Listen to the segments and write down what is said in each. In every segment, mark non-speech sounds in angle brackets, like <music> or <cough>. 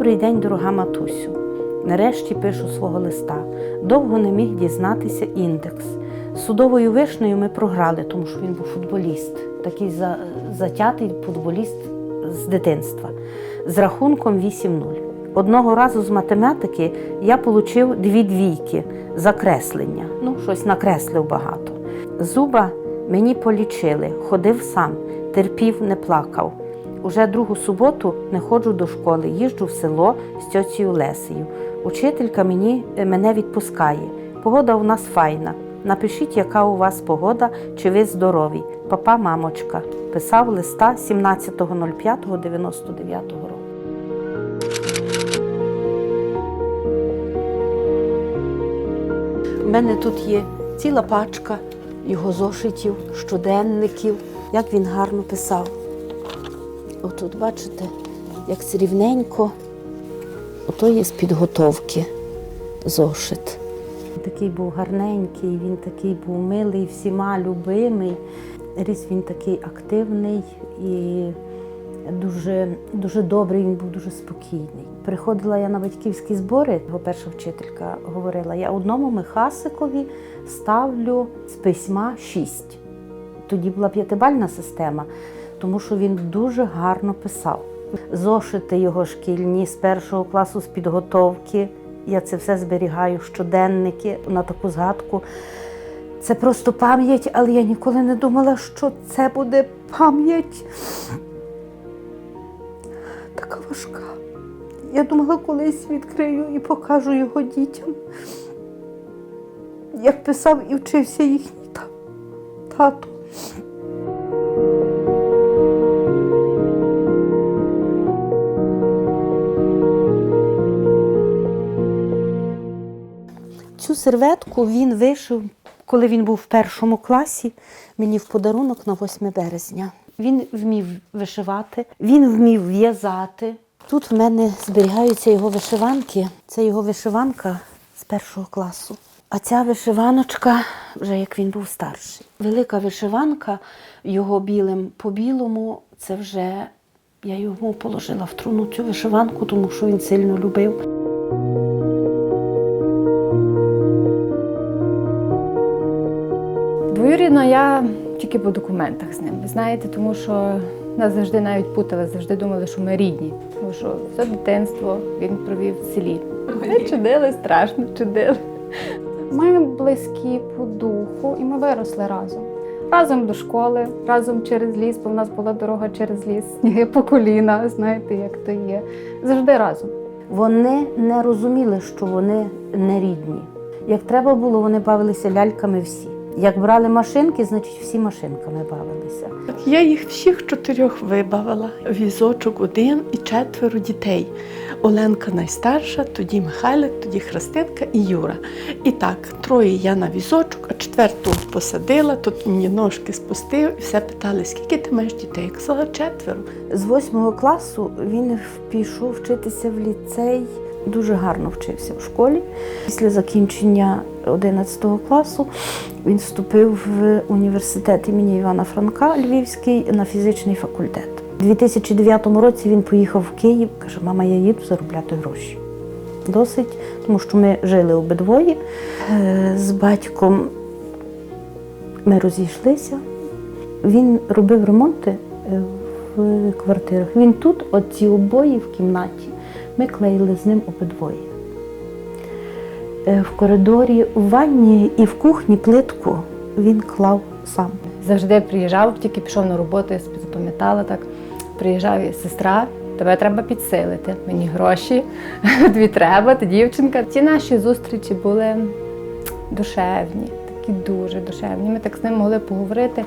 Добрий день, дорога матусю. Нарешті пишу свого листа. Довго не міг дізнатися індекс. Судовою вишнею ми програли, тому що він був футболіст, такий за- затятий футболіст з дитинства, з рахунком 8-0. Одного разу з математики я отримав дві двійки за креслення. Ну, щось накреслив багато. Зуба мені полічили, ходив сам, терпів, не плакав. Уже другу суботу не ходжу до школи, їжджу в село з тьоцією Лесею. Учителька мені, е, мене відпускає. Погода у нас файна. Напишіть, яка у вас погода, чи ви здорові. Папа, мамочка. Писав листа 17.05.99 року. У мене тут є ціла пачка його зошитів, щоденників, як він гарно писав. Отут, бачите, як це рівненько. Ото є з підготовки зошит. Такий був гарненький, він такий був милий, всіма любимий. Ріс він такий активний і дуже, дуже добрий, він був дуже спокійний. Приходила я на батьківські збори, його перша вчителька говорила, я одному Михасикові ставлю з письма 6. Тоді була п'ятибальна система, тому що він дуже гарно писав. Зошити його шкільні з першого класу з підготовки. Я це все зберігаю, щоденники на таку згадку. Це просто пам'ять, але я ніколи не думала, що це буде пам'ять така важка. Я думала, колись відкрию і покажу його дітям, як писав і вчився їхній та- тато. Цю серветку він вишив, коли він був в першому класі, мені в подарунок на 8 березня. Він вмів вишивати, він вмів в'язати. Тут в мене зберігаються його вишиванки. Це його вишиванка з першого класу. А ця вишиваночка, вже як він був старший. Велика вишиванка його білим по білому, це вже я йому положила в труну цю вишиванку, тому що він сильно любив. Двоюрідна я тільки по документах з ним, ви знаєте, тому що нас завжди навіть путали, завжди думали, що ми рідні. Тому що все дитинство він провів в селі. Ми чудили, страшно чудили. Ми близькі по духу і ми виросли разом. Разом до школи, разом через ліс, бо в нас була дорога через ліс, сніги по коліна, знаєте, як то є. Завжди разом. Вони не розуміли, що вони не рідні. Як треба було, вони бавилися ляльками всі. Як брали машинки, значить всі машинками бавилися. Я їх всіх чотирьох вибавила. Візочок один і четверо дітей. Оленка найстарша, тоді Михайлик, тоді Христинка і Юра. І так, троє я на візочок, а четверту посадила, тут мені ножки спустив і все питали, скільки ти маєш дітей? Я казала, четверо. З восьмого класу він пішов вчитися в ліцей. Дуже гарно вчився в школі. Після закінчення 11 класу він вступив в університет імені Івана Франка Львівський на фізичний факультет. У 2009 році він поїхав в Київ, каже, мама, я їду заробляти гроші. Досить, тому що ми жили обидвоє. Е, З батьком ми розійшлися. Він робив ремонти е, в квартирах. Він тут, оці обої в кімнаті, ми клеїли з ним обидвоє. Е, В коридорі, в ванні і в кухні плитку він клав сам. Завжди приїжджав, тільки пішов на роботу, я запам'ятала так. Приїжджав і сестра, тебе треба підсилити. Мені гроші, <laughs> дві треба, ти дівчинка. Ці наші зустрічі були душевні, такі дуже душевні. Ми так з ним могли поговорити.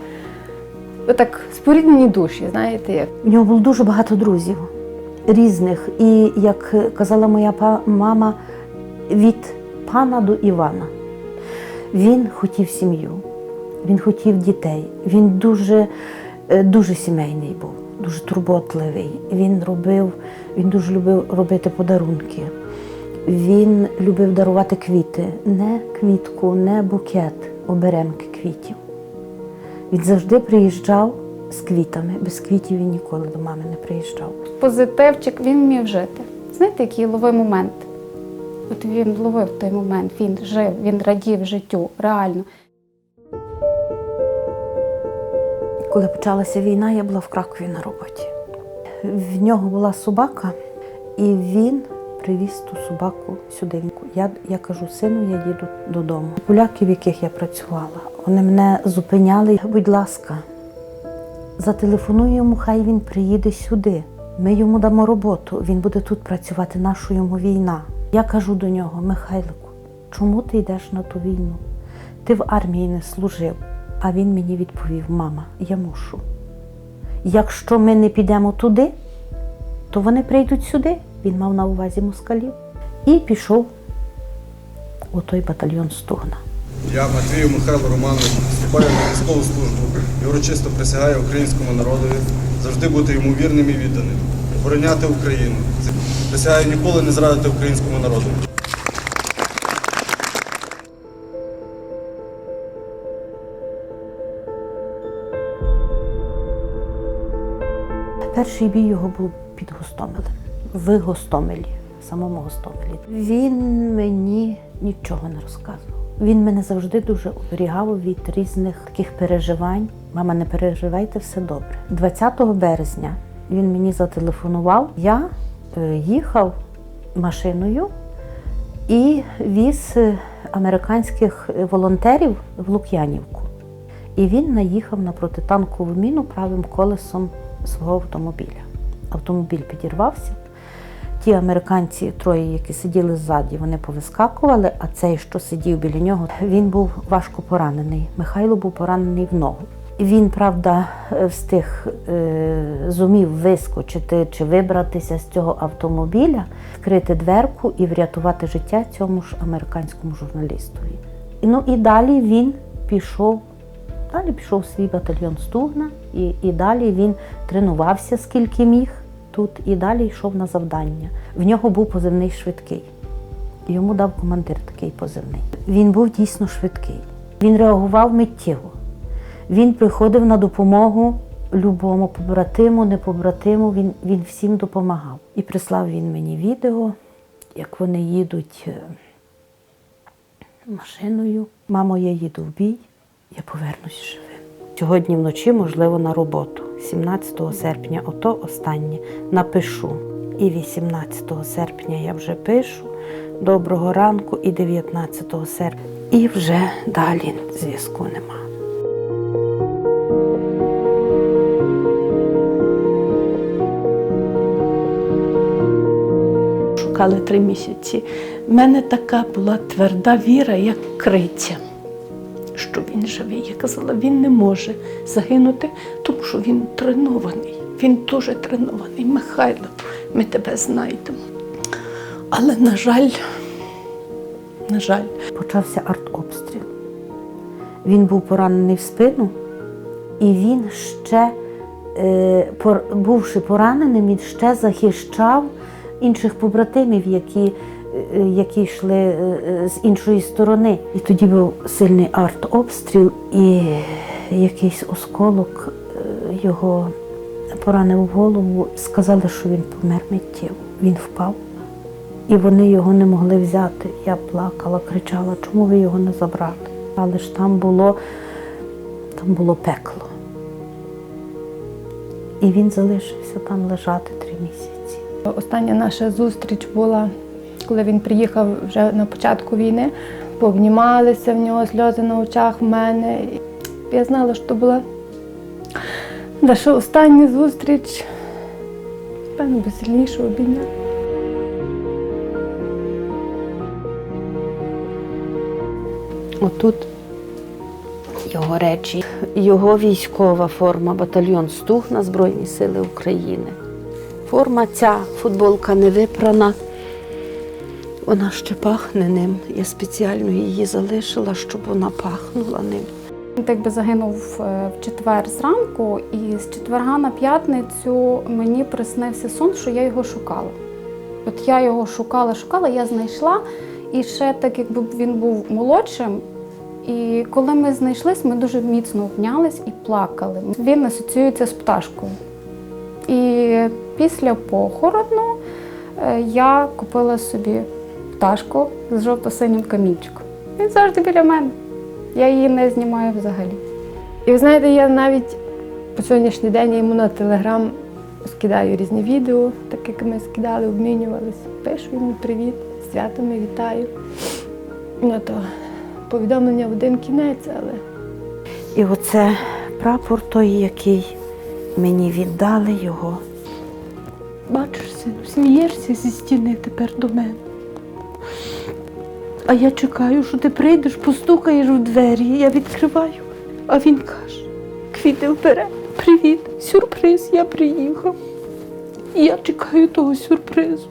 Отак споріднені душі, знаєте, як. У нього було дуже багато друзів різних. І, як казала моя мама, від пана до Івана. Він хотів сім'ю, він хотів дітей. Він дуже, е, дуже сімейний був, дуже турботливий. Він робив, він дуже любив робити подарунки. Він любив дарувати квіти, не квітку, не букет, оберемки квітів. Він завжди приїжджав з квітами. Без квітів він ніколи до мами не приїжджав. Позитивчик, він вмів жити. знаєте, який ловив момент. От він ловив той момент, він жив, він радів життю, реально. Коли почалася війна, я була в Кракові на роботі. В нього була собака, і він привіз ту собаку сюди. Я, я кажу, сину, я їду додому. Поляки, в яких я працювала, вони мене зупиняли. Будь ласка, зателефонуй йому, хай він приїде сюди. Ми йому дамо роботу, він буде тут працювати, нашу йому війна. Я кажу до нього, Михайлику, чому ти йдеш на ту війну? Ти в армії не служив. А він мені відповів: мама, я мушу. Якщо ми не підемо туди, то вони прийдуть сюди. Він мав на увазі москалів. І пішов у той батальйон Стугна. Я, Матвію Михайло Романович, вступаю на військову службу і урочисто присягаю українському народові завжди бути йому вірним і відданим, обороняти Україну. Присягаю ніколи не зрадити українському народу. Перший бій його був під Гостомелем, в Гостомелі, в самому Гостомелі. Він мені нічого не розказував. Він мене завжди дуже оберігав від різних таких переживань. Мама, не переживайте, все добре. 20 березня він мені зателефонував. Я їхав машиною і віз е, американських е, волонтерів в Лук'янівку. І він наїхав на протитанкову міну правим колесом свого автомобіля. Автомобіль підірвався. Ті американці, троє, які сиділи ззаді, вони повискакували, а цей, що сидів біля нього, він був важко поранений. Михайло був поранений в ногу. Він, правда, е, встиг е, зумів вискочити чи вибратися з цього автомобіля, відкрити дверку і врятувати життя цьому ж американському журналістові. Ну і далі він пішов Далі пішов свій батальйон Стугна, і, і далі він тренувався скільки міг тут, і далі йшов на завдання. В нього був позивний швидкий. Йому дав командир такий позивний. Він був дійсно швидкий. Він реагував миттєво. Він приходив на допомогу любому побратиму, не побратиму. Він, він всім допомагав. І прислав він мені відео, як вони їдуть е, машиною. Мамо, я їду в бій, я повернусь живим. Сьогодні вночі, можливо, на роботу. 17 серпня, ото останнє, напишу. І 18 серпня я вже пишу. Доброго ранку, і 19 серпня. І вже далі зв'язку нема. Шукали три місяці. У мене така була тверда віра, як криця, що він живий. Я казала, він не може загинути, тому що він тренований. Він дуже тренований. Михайло, ми тебе знайдемо. Але, на жаль, на жаль, Почався артобстріл. Він був поранений в спину, і він ще, е, бувши пораненим, він ще захищав інших побратимів, які, е, які йшли е, е, з іншої сторони. І тоді був сильний артобстріл, і якийсь осколок його поранив голову. Сказали, що він помер миттєво. Він впав. І вони його не могли взяти. Я плакала, кричала, чому ви його не забрали? Але ж там було, там було пекло. І він залишився там лежати три місяці. Остання наша зустріч була, коли він приїхав вже на початку війни. Пообнімалися в нього сльози на очах в мене. Я знала, що була наша остання зустріч. Певно, би сильніше обійняв. Отут його речі, його військова форма, батальйон Стугна Збройні Сили України. Форма ця, футболка не випрана. Вона ще пахне ним. Я спеціально її залишила, щоб вона пахнула ним. Він так би загинув е, в четвер зранку, і з четверга на п'ятницю мені приснився сон, що я його шукала. От я його шукала, шукала, я знайшла, і ще так, якби він був молодшим. І коли ми знайшлись, ми дуже міцно обнялись і плакали. Він асоціюється з пташкою. І після похорону е, я купила собі пташку з жовто-синім камінчиком. Він завжди біля мене. Я її не знімаю взагалі. І ви знаєте, я навіть по сьогоднішній день я йому на телеграм скидаю різні відео, так як ми скидали, обмінювалися. Пишу йому привіт, святами вітаю. Ну то повідомлення в один кінець, але І оце прапор той, який мені віддали його. Бачиш, сину, смієшся зі стіни тепер до мене. А я чекаю, що ти прийдеш, постукаєш в двері, я відкриваю. А він каже: квіти вперед, привіт, сюрприз, я приїхав. І я чекаю того сюрпризу.